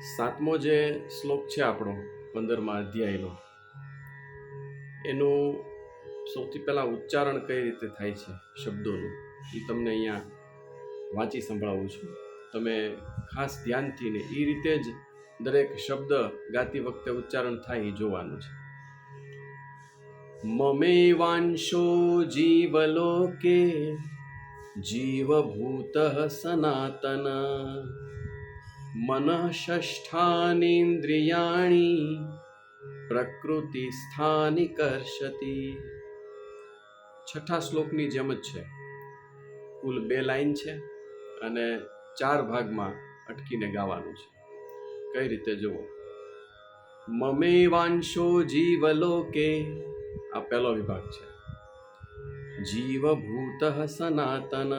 સાતમો જે શ્લોક છે આપણો, પંદરમા અધ્યાયનો, એનું સૌથી પહેલાં ઉચ્ચારણ કઈ રીતે થાય છે શબ્દોનું, એ તમને અહીંયા વાંચી સંભળાવું છું. તમે ખાસ ધ્યાનથી ને એ રીતે જ દરેક શબ્દ ગાતી વખતે ઉચ્ચારણ થાય એ જોવાનું છે. મમેવાંશો જીવલોકે, જીવભૂત સનાતન મનઃષ્ઠાનેન્દ્રિયાણી પ્રકૃતિ સ્થાની કર્ષતી છઠ્ઠા શ્લોકની જેમ જ છે। કુલ બે લાઈન છે અને ચાર ભાગમાં અટકીને ગાવાનું છે। કઈ રીતે જુઓ? મમેવાંશો જીવલોકે આ પહેલો વિભાગ છે। જીવભૂત સનાતન.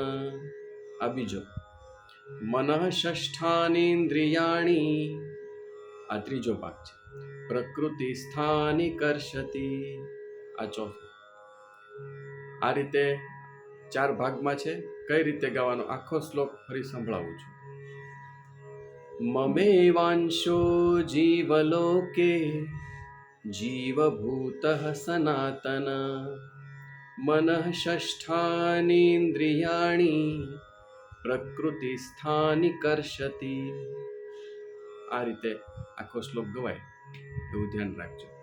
આ બીજો મનઃષ્ઠાનેન્દ્રિયાણી આ ત્રીજો ભાગ છે. પ્રકૃતિ સ્થાની કર્ષતી. આ ચોથો. આ રીતે ચાર ભાગમાં છે. કઈ રીતે ગાવાનો આખો શ્લોક ફરી સંભળાવું છું. મમેવાંશો જીવલોકે જીવભૂત સનાતન. મનઃષ્ઠાનેન્દ્રિયાણી પ્રકૃતિ સ્થાની કરશતી. આ રીતે આખો શ્લોક ગવાય એવું ધ્યાન રાખજો.